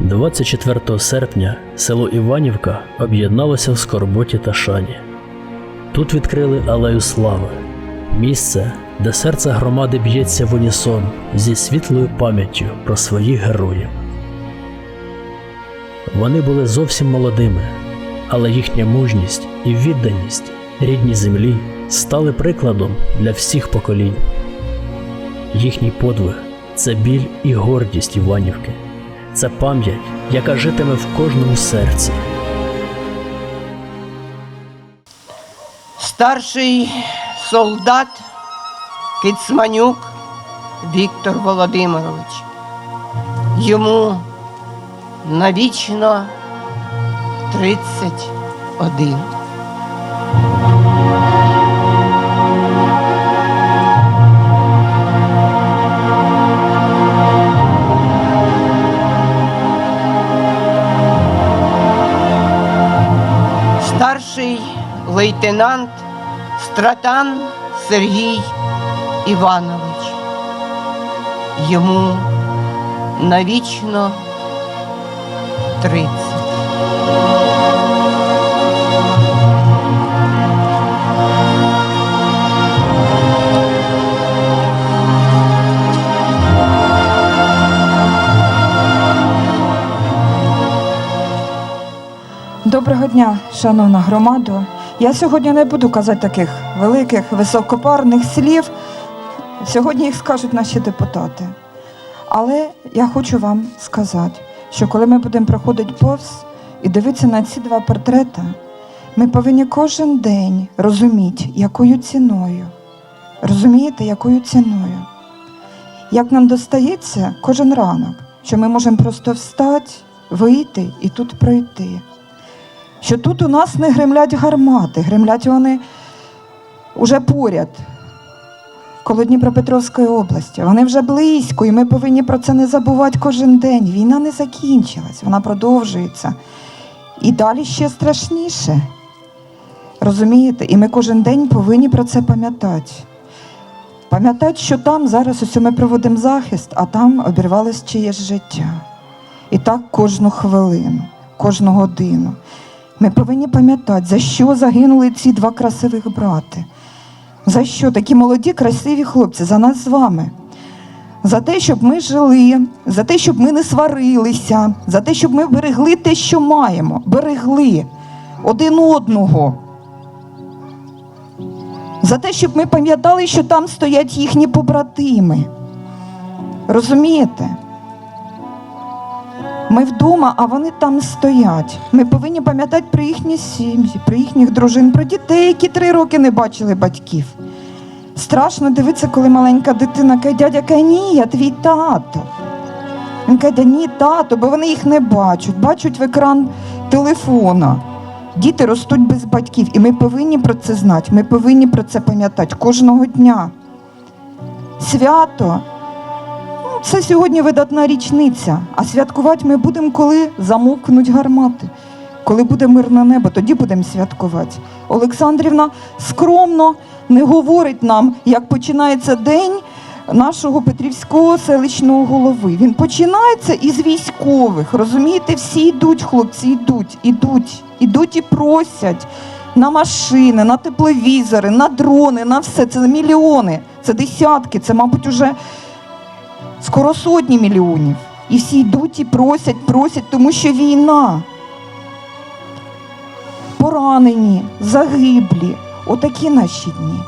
24 серпня село Іванівка об'єдналося в скорботі та шані. Тут відкрили алею слави, місце, де серце громади б'ється в унісон зі світлою пам'яттю про своїх героїв. Вони були зовсім молодими, але їхня мужність і відданість рідній землі стали прикладом для всіх поколінь. Їхній подвиг це біль і гордість Іванівки. Це пам'ять, яка житиме в кожному серці. Старший солдат Кицманюк Віктор Володимирович. Йому навічно 31. Лейтенант Стратан Сергій Іванович. Йому навічно 30. Доброго дня, шановна громадо. Я сьогодні не буду казати таких великих, високопарних слів. Сьогодні їх скажуть наші депутати. Але я хочу вам сказати, що коли ми будемо проходити повз і дивитися на ці два портрети, ми повинні кожен день розуміти, якою ціною. Розумієте, якою ціною? Як нам достається кожен ранок, що ми можемо просто встати, вийти і тут пройти що тут у нас не гремлять гармати, гремлять вони уже поряд, коло Дніпропетровської області. Вони вже близько, і ми повинні про це не забувати кожен день. Війна не закінчилась, вона продовжується. І далі ще страшніше. Розумієте? І ми кожен день повинні про це пам'ятати. Пам'ятати, що там зараз ось ми проводимо захист, а там обірвалось чиєсь життя. І так кожну хвилину, кожну годину. Ми повинні пам'ятати, за що загинули ці два красивих брати. За що такі молоді, красиві хлопці, за нас з вами. За те, щоб ми жили, за те, щоб ми не сварилися, за те, щоб ми берегли те, що маємо, берегли один одного. За те, щоб ми пам'ятали, що там стоять їхні побратими. Розумієте? Ми вдома, а вони там стоять. Ми повинні пам'ятати про їхні сім'ї, про їхніх дружин, про дітей, які три роки не бачили батьків. Страшно дивитися, коли маленька дитина каже, дядя каже, ні, я твій тато. Він каже, ні, тато, бо вони їх не бачать, бачать в екран телефона. Діти ростуть без батьків, і ми повинні про це знати, ми повинні про це пам'ятати кожного дня. Свято Це сьогодні видатна річниця, а святкувати ми будемо, коли замовкнуть гармати, коли буде мирне небо, тоді будемо святкувати. Олександрівна скромно не говорить нам, як починається день нашого Петрівського селищного голови. Він починається із військових. Розумієте, всі йдуть, хлопці, йдуть, ідуть, ідуть і просять на машини, на тепловізори, на дрони, на все. Це мільйони, це десятки, це, мабуть, уже скоро сотні мільйонів. І всі йдуть і просять, просять, тому що війна. Поранені, загиблі. Отакі наші дні.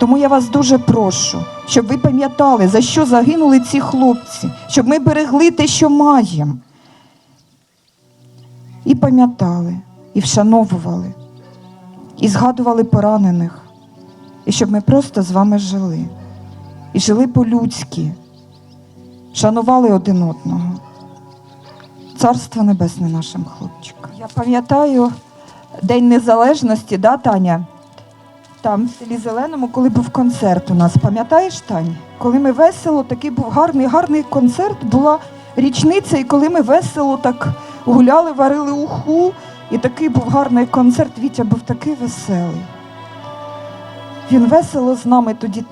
Тому я вас дуже прошу, щоб ви пам'ятали, за що загинули ці хлопці, щоб ми берегли те, що маємо. І пам'ятали, і вшановували, і згадували поранених, і щоб ми просто з вами жили. І жили по-людськи шанували один одного. Царство небесне нашим хлопчикам. Я пам'ятаю День Незалежності, да, Таня? Там в селі Зеленому, коли був концерт у нас. Пам'ятаєш, Тань? Коли ми весело, такий був гарний, гарний концерт, була річниця, і коли ми весело так гуляли, варили уху, і такий був гарний концерт. Вітя був такий веселий. Він весело з нами тоді.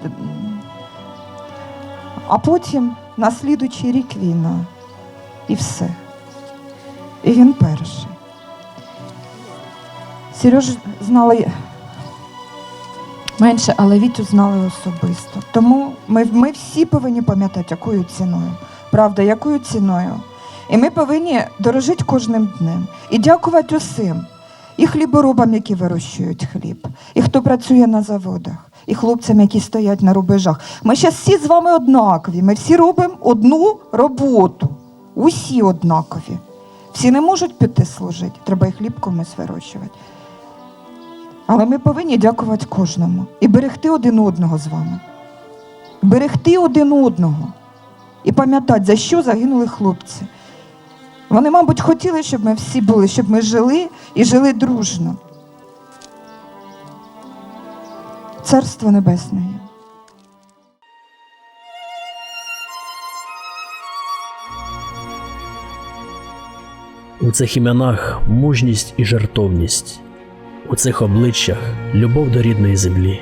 А потім на слідуючий рік війна. І все. І він перший. Сереж знали менше, але Вітю знали особисто. Тому ми, ми всі повинні пам'ятати, якою ціною. Правда, якою ціною. І ми повинні дорожити кожним днем і дякувати усім. І хліборобам, які вирощують хліб, і хто працює на заводах, і хлопцям, які стоять на рубежах. Ми зараз всі з вами однакові. Ми всі робимо одну роботу. Усі однакові. Всі не можуть піти служити, треба і хліб комусь вирощувати. Але ми повинні дякувати кожному і берегти один одного з вами. Берегти один одного. І пам'ятати, за що загинули хлопці. Вони, мабуть, хотіли, щоб ми всі були, щоб ми жили і жили дружно. Царство Небесне. У цих іменах мужність і жертовність, у цих обличчях любов до рідної землі.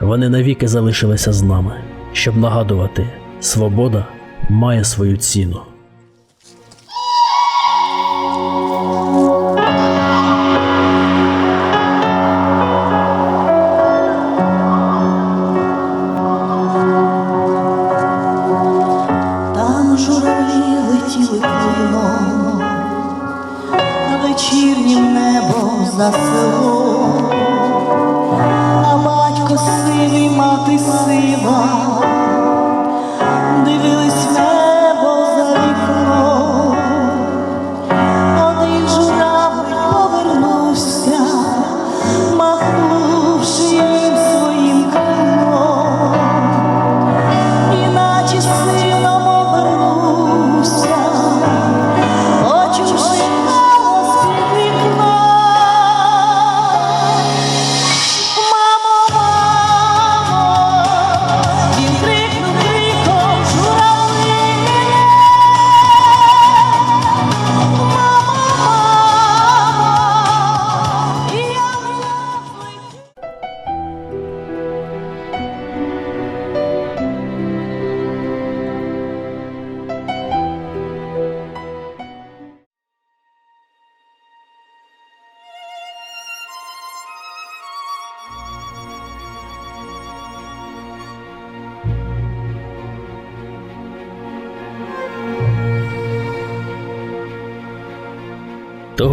Вони навіки залишилися з нами, щоб нагадувати, свобода має свою ціну. Сивий, мати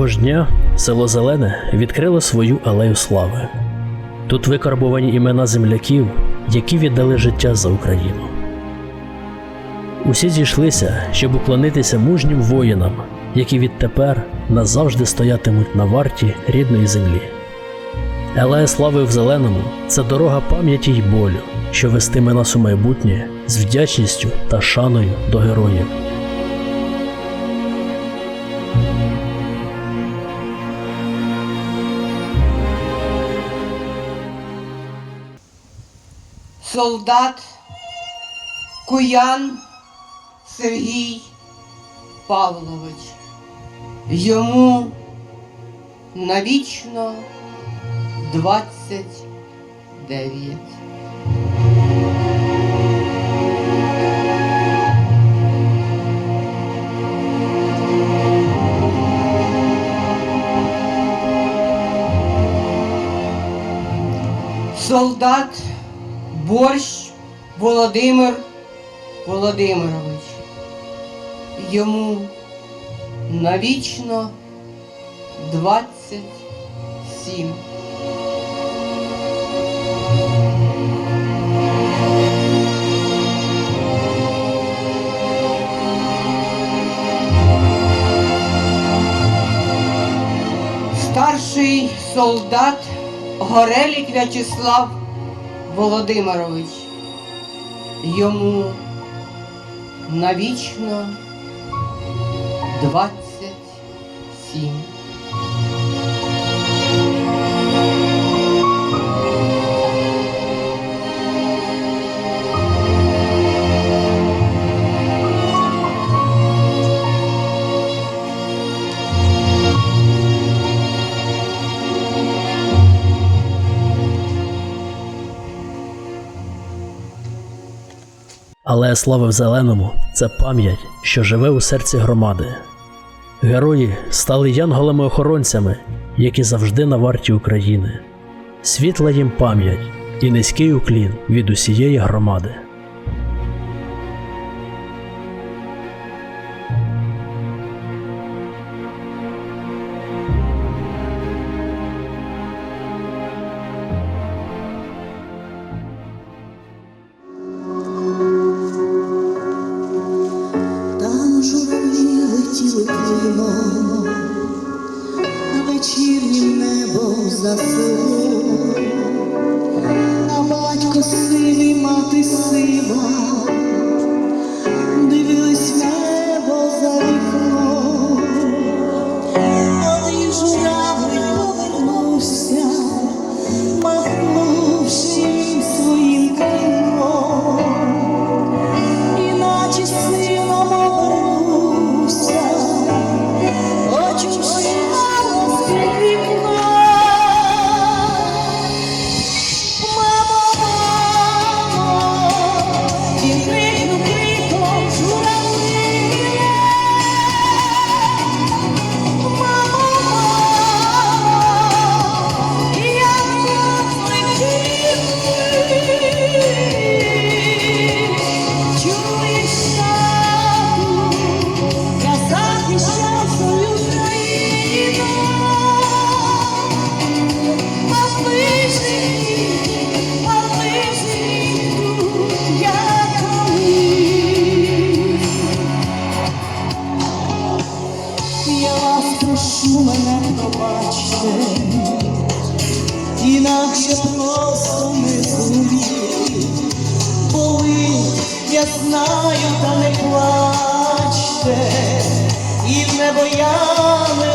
Того ж дня село Зелене відкрило свою алею слави. Тут викарбовані імена земляків, які віддали життя за Україну. Усі зійшлися, щоб уклонитися мужнім воїнам, які відтепер назавжди стоятимуть на варті рідної землі. Алея слави в зеленому це дорога пам'яті й болю, що вестиме нас у майбутнє з вдячністю та шаною до героїв. Солдат Куян Сергій Павлович. Йому навічно 29. Солдат Борщ Володимир Володимирович. Йому навічно 27. Старший солдат Горелік В'ячеслав Володимирович. Йому навічно 27. Але слава в зеленому це пам'ять, що живе у серці громади. Герої стали янголами-охоронцями, які завжди на варті України. Світла їм пам'ять і низький уклін від усієї громади. За селом, а батько сивий, мати сива, Я вас прошу мене пробачте, інакше просто не зумію. Болить, я знаю, та не плачте, і в небо я не